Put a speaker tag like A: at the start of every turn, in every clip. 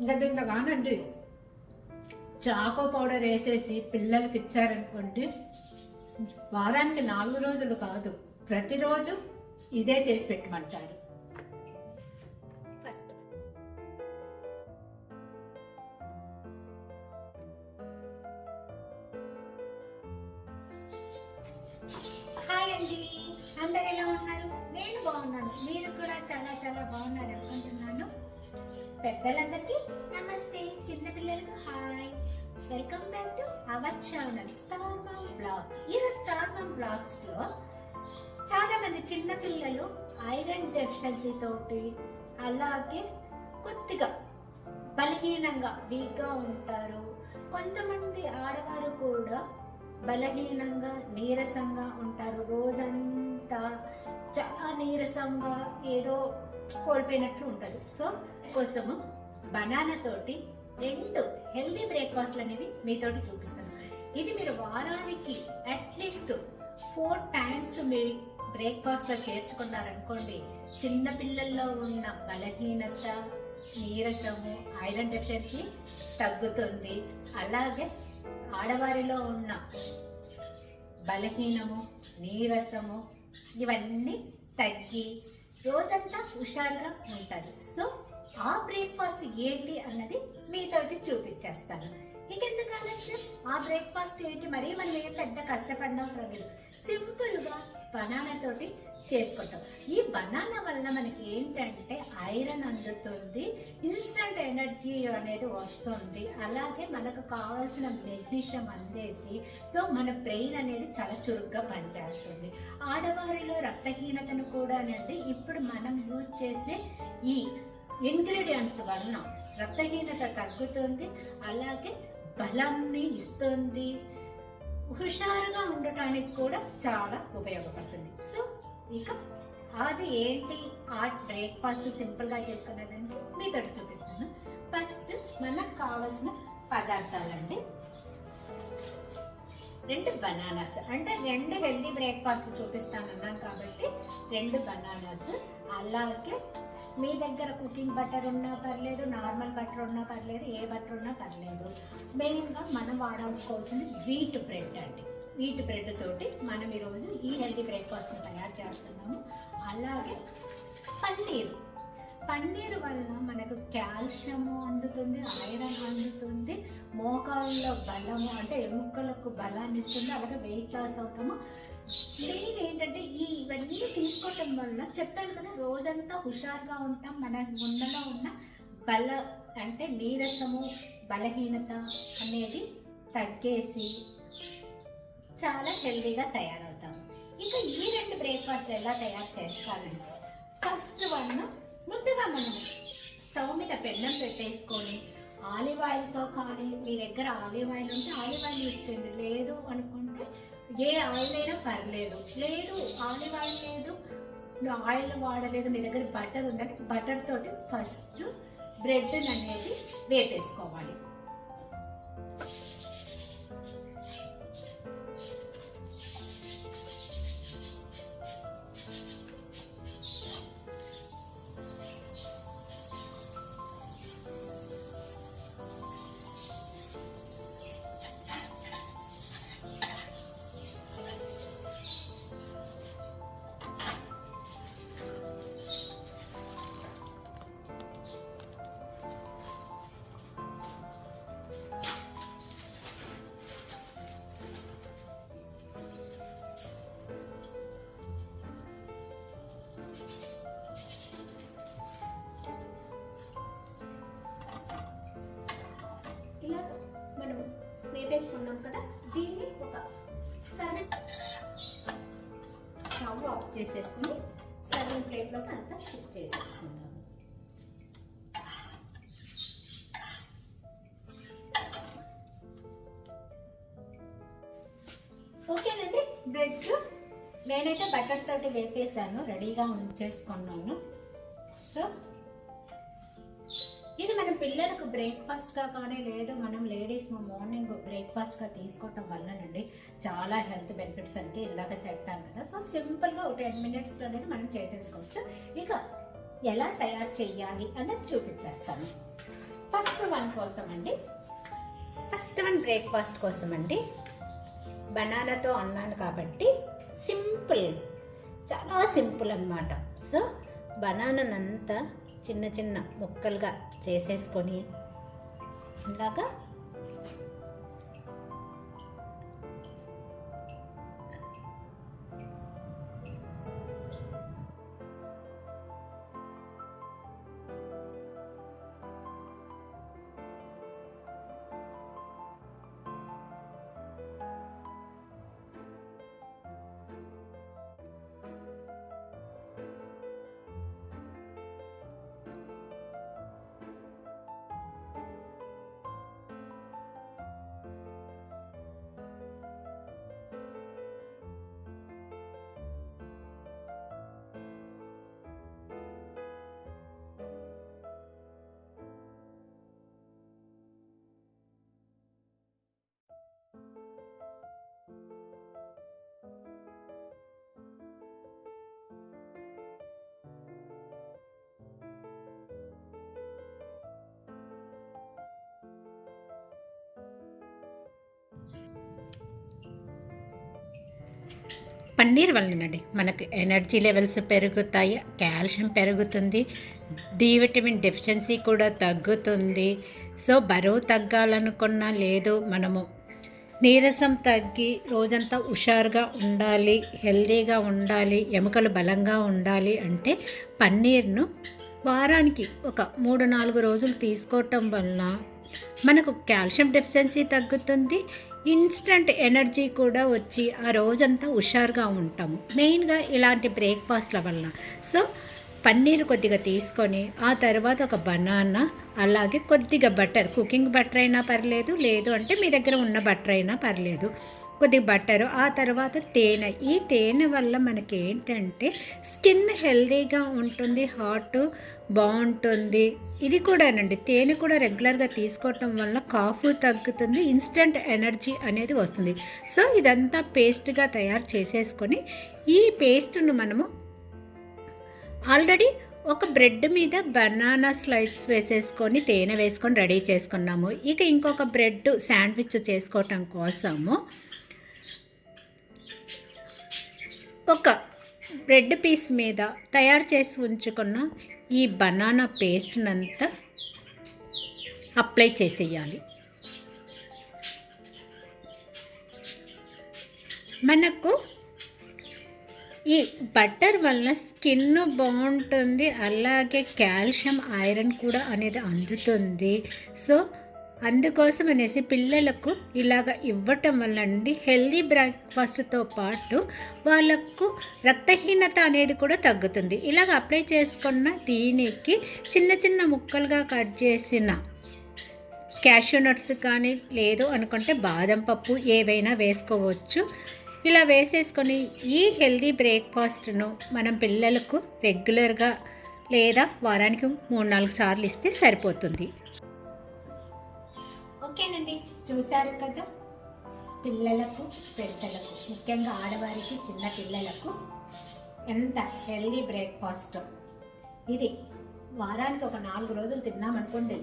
A: ఇంకా దీంట్లో కానండి చాకో పౌడర్ వేసేసి పిల్లలకి ఇచ్చారనుకోండి వారానికి నాలుగు రోజులు కాదు ప్రతిరోజు ఇదే చేసి పెట్టమంటారు.
B: ఫస్ట్. హాయ్ అండి. అందరు ఎలా ఉన్నారు? నేను బాగున్నాను. మీరు కూడా చాలా చాలా బాగున్నారు అనుకుంటున్నాను. పెద్దలందరికీ నమస్తే చిన్నపిల్లలకు hi. Welcome back to our channel star mom blog ఈ స్టార్ మమ్ బ్లాగ్స్లో చాలా మంది చిన్న పిల్లలు ఐరన్ డెఫిషియన్సీ తోటి అలాగే కొద్దిగా బలహీనంగా వీక్గా ఉంటారు. కొంతమంది ఆడవారు కూడా బలహీనంగా నీరసంగా ఉంటారు. రోజంతా చాలా నీరసంగా ఏదో కోల్పోయినట్లు ఉంటారు సో కోసము బనానా తోటి రెండు హెల్దీ బ్రేక్ఫాస్ట్లు అనేవి మీతోటి చూపిస్తాను. ఇది మీరు వారానికి అట్లీస్ట్ ఫోర్ టైమ్స్ మీ బ్రేక్ఫాస్ట్లో చేర్చుకున్నారనుకోండి చిన్నపిల్లల్లో ఉన్న బలహీనత నీరసము ఐరన్ డెఫిషియన్సీ తగ్గుతుంది. అలాగే ఆడవారిలో ఉన్న బలహీనము నీరసము ఇవన్నీ తగ్గి రోజంతా హుషారుగా ఉంటారు. సో ఆ బ్రేక్ఫాస్ట్ ఏంటి అన్నది మీతోటి చూపించేస్తాను. ఇక ఆలస్యం? ఆ బ్రేక్ఫాస్ట్ ఏంటి? మరీ మనం ఏం పెద్ద కష్టపడిన అవసరం లేదు. సింపుల్గా బనానా తోటి చేసుకుంటాం. ఈ బనానా వల్ల మనకి ఏంటంటే ఐరన్ అందుతుంది ఇన్స్టంట్ ఎనర్జీ అనేది వస్తుంది. అలాగే మనకు కావాల్సిన మెగ్నీషియం అందేసి సో మన బ్రెయిన్ అనేది చాలా చురుగ్గా పనిచేస్తుంది. ఆడవారిలో రక్తహీనతను కూడా అంటే ఇప్పుడు మనం యూజ్ చేసే ఈ ఇంగ్రీడియంట్స్ వలన రక్తహీనత తగ్గుతుంది అలాగే బలాన్ని ఇస్తుంది హుషారుగా ఉండటానికి కూడా చాలా ఉపయోగపడుతుంది. సో ఇక అది ఏంటి ఆ బ్రేక్ఫాస్ట్ సింపుల్గా చేసుకునేదంటే మీతో చూపిస్తాను. ఫస్ట్ మనకు కావాల్సిన పదార్థాలండి. రెండు బనానాస్ అంటే రెండు హెల్దీ బ్రేక్ఫాస్ట్ చూపిస్తాను అన్నాను కాబట్టి రెండు బనానాస్ అలాగే మీ దగ్గర కుకింగ్ బటర్ ఉన్నా పర్లేదు నార్మల్ బటర్ ఉన్నా పర్లేదు ఏ బటర్ ఉన్నా పర్లేదు. మెయిన్గా మనం వాడాల్సుకోవాల్సింది వీట్ బ్రెడ్ అండి. వీట్ బ్రెడ్ తోటి మనం ఈరోజు ఈ హెల్తీ బ్రేక్ఫాస్ట్ని తయారు చేస్తున్నాము. అలాగే పన్నీరు. పన్నీర్ వలన మనకు కాల్షియము అందుతుంది ఐరన్ అందుతుంది మోకాళ్ళలో బలము అంటే ఎముకలకు బలాన్ని ఇస్తుంది అలాగే వెయిట్ లాస్ అవుతాము. మెయిన్ ఏంటంటే ఈ ఇవన్నీ తీసుకోవటం వల్ల చెప్పాను కదా రోజంతా హుషారుగా ఉంటాం మన గుండెలో ఉన్న బల అంటే నీరసము బలహీనత అనేది తగ్గేసి చాలా హెల్దీగా తయారవుతాం. ఇక ఈ రెండు బ్రేక్ఫాస్ట్ ఎలా తయారు చేస్తానంటే ఫస్ట్ వన్ ముందుగా మనం స్టవ్ మీద పెన్నం పెట్టేసుకొని ఆలివ్ ఆయిల్తో కానీ మీ దగ్గర ఆలివ్ ఆయిల్ ఉంటే ఆలివ్ ఆయిల్ వచ్చింది లేదు అనుకుంటే ఏ ఆయిల్ అయినా పర్లేదు. లేదు ఆలివ్ ఆయిల్ లేదు నువ్వు ఆయిల్ వాడలేదు మీ దగ్గర బటర్ ఉందంటే బటర్ తోటి ఫస్ట్ బ్రెడ్ అనేది వేపేసుకోవాలి. స్టవ్ ఆఫ్ చేసేసుకుని సర్వింగ్ ప్లేట్లోకి అంతా షిఫ్ట్ చేసేసుకుందాం. ఓకేనండి బ్రెడ్. నేనైతే బటర్ తోటి వేపేసాను రెడీగా ఉంచేసుకున్నాను. పిల్లలకు బ్రేక్ఫాస్ట్గా కానీ లేదు మనం లేడీస్ మార్నింగ్ బ్రేక్ఫాస్ట్గా తీసుకోవటం వల్లనండి చాలా హెల్త్ బెనిఫిట్స్ అంటే ఇందాక చెప్పాను కదా. సో సింపుల్గా ఒక టెన్ మినిట్స్ అనేది మనం చేసేసుకోవచ్చు. ఇక ఎలా తయారు చేయాలి అన్నది చూపించేస్తాను. ఫస్ట్ వన్ కోసం అండి. ఫస్ట్ వన్ బ్రేక్ఫాస్ట్ కోసం అండి. బనానాతో అన్నాను కాబట్టి సింపుల్ చాలా సింపుల్ అన్నమాట. సో బనానానంతా చిన్న చిన్న ముక్కలుగా చేసేసుకొని ఇలాగా
A: పన్నీర్ వల్లనండి. మనకు ఎనర్జీ లెవెల్స్ పెరుగుతాయి కాల్షియం పెరుగుతుంది డి విటమిన్ డెఫిషియన్సీ కూడా తగ్గుతుంది. సో బరువు తగ్గాలనుకున్నా లేదు మనము నీరసం తగ్గి రోజంతా హుషారుగా ఉండాలి హెల్తీగా ఉండాలి ఎముకలు బలంగా ఉండాలి అంటే పన్నీర్ను వారానికి ఒక మూడు నాలుగు రోజులు తీసుకోవటం వలన మనకు కాల్షియం డెఫిషియన్సీ తగ్గుతుంది ఇన్స్టంట్ ఎనర్జీ కూడా వచ్చి ఆ రోజంతా హుషారుగా ఉంటాము. మెయిన్గా ఇలాంటి బ్రేక్ఫాస్ట్ల వల్ల సో పన్నీర్ కొద్దిగా తీసుకొని ఆ తర్వాత ఒక బనానా అలాగే కొద్దిగా బటర్. కుకింగ్ బటర్ అయినా పర్లేదు లేదు అంటే మీ దగ్గర ఉన్న బటర్ అయినా పర్లేదు. కొద్ది బట్టరు. ఆ తర్వాత తేనె. ఈ తేనె వల్ల మనకి ఏంటంటే స్కిన్ హెల్దీగా ఉంటుంది హార్ట్ బాగుంటుంది. ఇది కూడానండి. తేనె కూడా రెగ్యులర్గా తీసుకోవటం వల్ల కాఫ్ తగ్గుతుంది ఇన్స్టంట్ ఎనర్జీ అనేది వస్తుంది. సో ఇదంతా పేస్ట్గా తయారు చేసేసుకొని ఈ పేస్ట్ను మనము ఆల్రెడీ ఒక బ్రెడ్ మీద బనానా స్లైడ్స్ వేసేసుకొని తేనె వేసుకొని రెడీ చేసుకున్నాము. ఇక ఇంకొక బ్రెడ్ శాండ్విచ్ చేసుకోవటం కోసము ఒక బ్రెడ్ పీస్ మీద తయారు చేసి ఉంచుకున్న ఈ బనానా పేస్ట్నంతా అప్లై చేసేయాలి. మనకు ఈ బటర్ వల్ల స్కిన్ బాగుంటుంది అలాగే కాల్షియం ఐరన్ కూడా అనేది అందుతుంది. సో అందుకోసం అనేసి పిల్లలకు ఇలాగ ఇవ్వటం వల్ల అండి హెల్దీ బ్రేక్ఫాస్ట్తో పాటు వాళ్ళకు రక్తహీనత అనేది కూడా తగ్గుతుంది. ఇలాగ అప్లై చేసుకున్న దీనికి చిన్న చిన్న ముక్కలుగా కట్ చేసిన క్యాషూ నట్స్ కానీ లేదు అనుకుంటే బాదం పప్పు ఏవైనా వేసుకోవచ్చు. ఇలా వేసేసుకొని ఈ హెల్దీ బ్రేక్ఫాస్ట్ను మనం పిల్లలకు రెగ్యులర్గా లేదా వారానికి మూడు నాలుగు సార్లు ఇస్తే సరిపోతుంది.
B: ఓకేనండి చూశారు కదా. పిల్లలకు పెద్దలకు ముఖ్యంగా ఆడవారికి చిన్న పిల్లలకు ఎంత హెల్దీ బ్రేక్ఫాస్ట్ ఇది వారానికి ఒక నాలుగు రోజులు తిన్నామనుకోండి.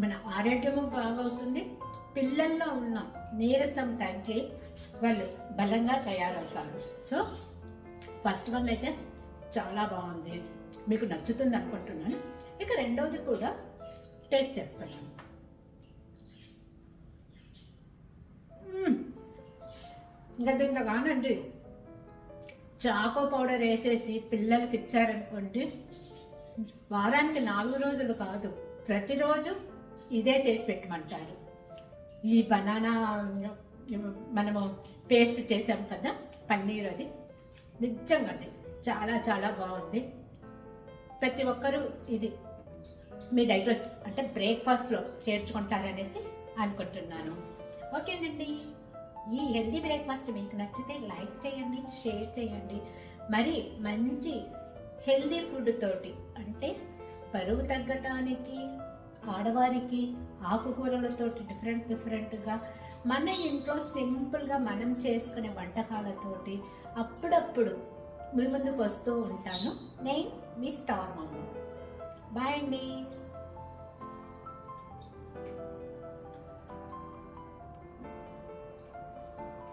B: మన ఆరోగ్యము బాగవుతుంది. పిల్లల్లో ఉన్న నీరసం తగ్గి వాళ్ళు బలంగా తయారవుతారు. సో ఫస్ట్ వన్ అయితే చాలా బాగుంది. మీకు నచ్చుతుంది అనుకుంటున్నాను. ఇక రెండవది కూడా టేస్ట్ చేస్తాను. ఇంకా దీంట్లో కానండి చాకో పౌడర్ వేసేసి పిల్లలకి ఇచ్చారనుకోండి వారానికి నాలుగు రోజులు కాదు ప్రతిరోజు ఇదే చేసి పెట్టమంటారు. ఈ బనానా మనము పేస్ట్ చేసాం కదా పన్నీర్ అది. నిజంగా చాలా చాలా బాగుంది. ప్రతి ఒక్కరూ ఇది మీ డైట్లో అంటే బ్రేక్ఫాస్ట్లో చేర్చుకుంటారనేసి అనుకుంటున్నాను. ఓకేనండి. ఈ హెల్దీ బ్రేక్ఫాస్ట్ మీకు నచ్చితే లైక్ చేయండి షేర్ చేయండి. మరి మంచి హెల్దీ ఫుడ్ తోటి అంటే బరువు తగ్గటానికి ఆడవారికి ఆకుకూరలతోటి డిఫరెంట్ డిఫరెంట్గా మన ఇంట్లో సింపుల్గా మనం చేసుకునే వంటకాలతోటి అప్పుడప్పుడు మీ ముందుకు వస్తూ ఉంటాను. నేను మీ స్టార్ మమ్మ బాయ్ అండి